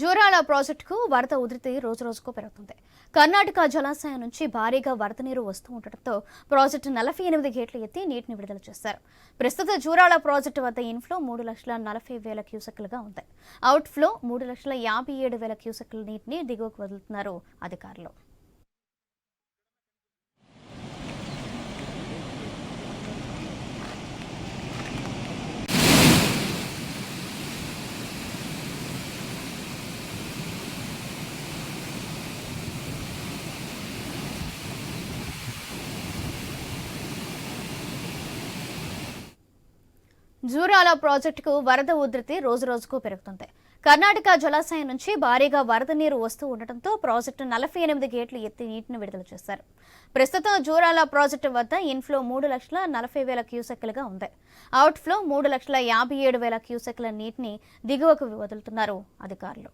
జూరాల ప్రాజెక్టుకు వరద ఉధృతి రోజురోజుకు పెరుగుతుంది. కర్ణాటక జలాశయం నుంచి భారీగా వరద నీరు వస్తూ ఉండటంతో ప్రాజెక్టు నలభై ఎనిమిది గేట్లు ఎత్తి నీటిని విడుదల చేశారు. ప్రస్తుత జూరాల ప్రాజెక్టు వద్ద ఇన్ఫ్లో మూడు లక్షల నలభై వేల క్యూసెక్లుగా ఉంది. అవుట్ ఫ్లో మూడు లక్షల యాభై ఏడు వేల క్యూసెక్ల నీటిని దిగువకు వదులుతున్నారు అధికారులు. జూరాల ప్రాజెక్టుకు వరద ఉధృతి రోజురోజుకు పెరుగుతుంది కర్ణాటక జలాశయం నుంచి భారీగా వరద నీరు వస్తూ ఉండటంతో ప్రాజెక్టు నలభై ఎనిమిది గేట్లు ఎత్తి నీటిని విడుదల చేశారు. ప్రస్తుతం జూరాల ప్రాజెక్టు వద్ద ఇన్ఫ్లో మూడు లక్షల నలభై వేల క్యూసెక్లుగా ఉంది. అవుట్ఫ్లో మూడు లక్షల యాభై ఏడు వేల క్యూసెక్ల నీటిని దిగువకు వదులుతున్నారు అధికారులు.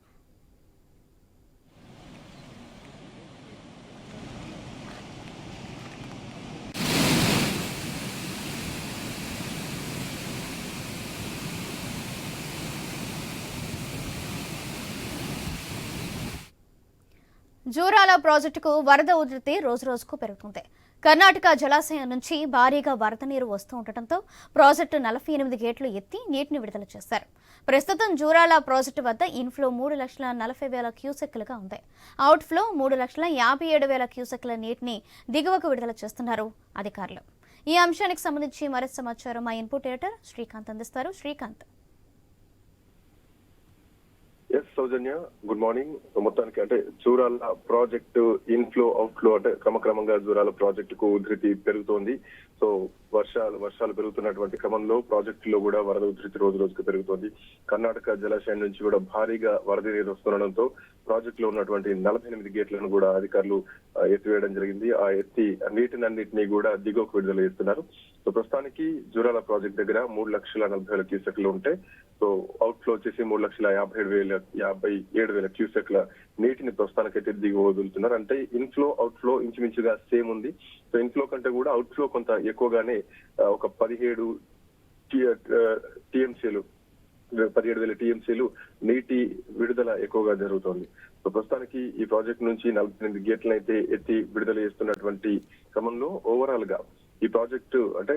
జూరాల ప్రాజెక్టుకు వరద ఉధృతి రోజురోజుకు పెరుగుతుంది. కర్ణాటక జలాశయం నుంచి భారీగా వరద నీరు వస్తూ ఉండటంతో ప్రాజెక్టు నలభై ఎనిమిది గేట్లు ఎత్తి నీటిని విడుదల చేశారు. ప్రస్తుతం జూరాల ప్రాజెక్టు వద్ద ఇన్ఫ్లో మూడు లక్షల నలభై వేల క్యూసెక్లుగా ఉంది. అవుట్ఫ్లో మూడు లక్షల యాభై ఏడు వేల క్యూసెక్ల నీటిని దిగువకు విడుదల చేస్తున్నారు అధికారులు. ఈ అంశానికి సంబంధించి మరింత సమాచారం మా ఇన్పుట్ ఎడిటర్ శ్రీకాంత్ అందిస్తారు. శ్రీకాంత్. సౌజన్య గుడ్ మార్నింగ్ మొత్తానికి అంటే జూరాల ప్రాజెక్టు ఇన్ఫ్లో అవుట్ఫ్లో అంటే క్రమక్రమంగా జూరాల ప్రాజెక్టుకు ఉధృతి పెరుగుతోంది. సో వర్షాలు వర్షాలు పెరుగుతున్నటువంటి క్రమంలో ప్రాజెక్టులో కూడా వరద ఉధృతి రోజు రోజుకు పెరుగుతోంది. కర్ణాటక జలాశయం నుంచి కూడా భారీగా వరద నీరు వస్తుండడంతో ప్రాజెక్టులో ఉన్నటువంటి నలభై ఎనిమిది గేట్లను కూడా అధికారులు ఎత్తివేయడం జరిగింది. ఆ ఎత్తి నీటినన్నింటినీ కూడా దిగువకు విడుదల చేస్తున్నారు. సో ప్రస్తుతానికి జూరాల ప్రాజెక్ట్ దగ్గర మూడు లక్షల నలభై వేల క్యూసెక్లు ఉంటే సో అవుట్ ఫ్లో వచ్చేసి మూడు లక్షల యాభై ఏడు వేల యాభై ఏడు వేల క్యూసెక్ల నీటిని ప్రస్తుతానికైతే దిగువ వదులుతున్నారు. అంటే ఇన్ఫ్లో అవుట్ ఫ్లో ఇంచుమించుగా సేమ్ ఉంది. సో ఇన్ఫ్లో కంటే కూడా అవుట్ ఫ్లో కొంత ఎక్కువగానే ఒక పదిహేడు టీఎంసీలు పదిహేడు వేల టీఎంసీలు నీటి విడుదల ఎక్కువగా జరుగుతోంది. సో ప్రస్తుతానికి ఈ ప్రాజెక్ట్ నుంచి నలభై ఎనిమిది గేట్లను అయితే ఎత్తి విడుదల చేస్తున్నటువంటి క్రమంలో ఓవరాల్గా ఈ ప్రాజెక్టు అంటే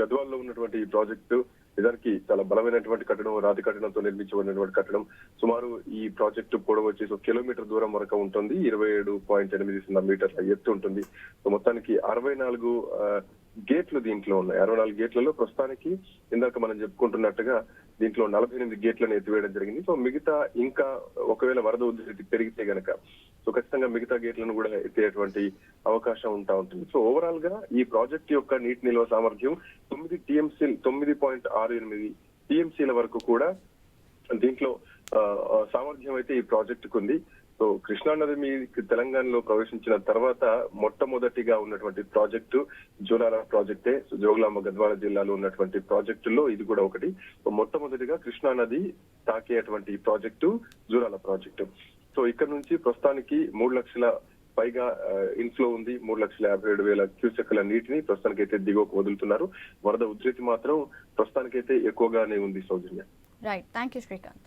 గద్వాల్లో ఉన్నటువంటి ఈ ప్రాజెక్టు నిజానికి చాలా బలమైనటువంటి కట్టడం రాతి కట్టడంతో నిర్మించబడినటువంటి కట్టడం. సుమారు ఈ ప్రాజెక్టు పొడవు వచ్చేసి ఒక కిలోమీటర్ దూరం వరకు ఉంటుంది. ఇరవై ఏడు పాయింట్ ఎనిమిది సున్నా మీటర్ల ఎత్తు ఉంటుంది. సో మొత్తానికి అరవై నాలుగు గేట్లు దీంట్లో ఉన్నాయి. అరవై నాలుగు గేట్లలో ప్రస్తుతానికి ఇందాక మనం చెప్పుకుంటున్నట్టుగా దీంట్లో నలభై ఎనిమిది గేట్లను ఎత్తివేయడం జరిగింది. సో మిగతా ఇంకా ఒకవేళ వరద ఉధృతి పెరిగితే గనక సో ఖచ్చితంగా మిగతా గేట్లను కూడా ఎత్తేటువంటి అవకాశం ఉంటా ఉంటుంది. సో ఓవరాల్గా ఈ ప్రాజెక్ట్ యొక్క నీటి నిల్వ సామర్థ్యం తొమ్మిది టీఎంసీ తొమ్మిది పాయింట్ ఆరు ఎనిమిది టీఎంసీల వరకు కూడా దీంట్లో సామర్థ్యం అయితే ఈ ప్రాజెక్టుకు ఉంది. సో కృష్ణా నది మీ తెలంగాణలో ప్రవేశించిన తర్వాత మొట్టమొదటిగా ఉన్నటువంటి ప్రాజెక్టు జోలాల ప్రాజెక్టే సో జోగులాంబ గద్వాల జిల్లాలో ఉన్నటువంటి ప్రాజెక్టుల్లో ఇది కూడా ఒకటి. మొట్టమొదటిగా కృష్ణానది తాకేటువంటి ప్రాజెక్టు జూరాల ప్రాజెక్టు. సో ఇక్కడ నుంచి ప్రస్తుతానికి మూడు లక్షల పైగా ఇన్ఫ్లో ఉంది. మూడు లక్షల యాభై ఏడు వేల క్యూసెక్ల నీటిని ప్రస్తుతానికైతే దిగువకు వదులుతున్నారు. వరద ఉధృతి మాత్రం ప్రస్తుతానికైతే ఎక్కువగానే ఉంది Soujanya. Right thank you Srikanth